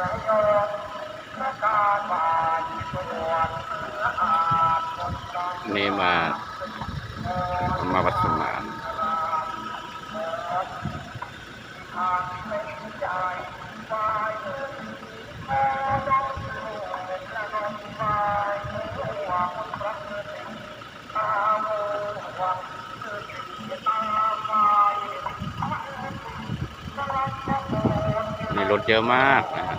ระยองพระกาบาลสรรค์นี่มามาวัดสมานั้เีรถเยอะมากนะครับ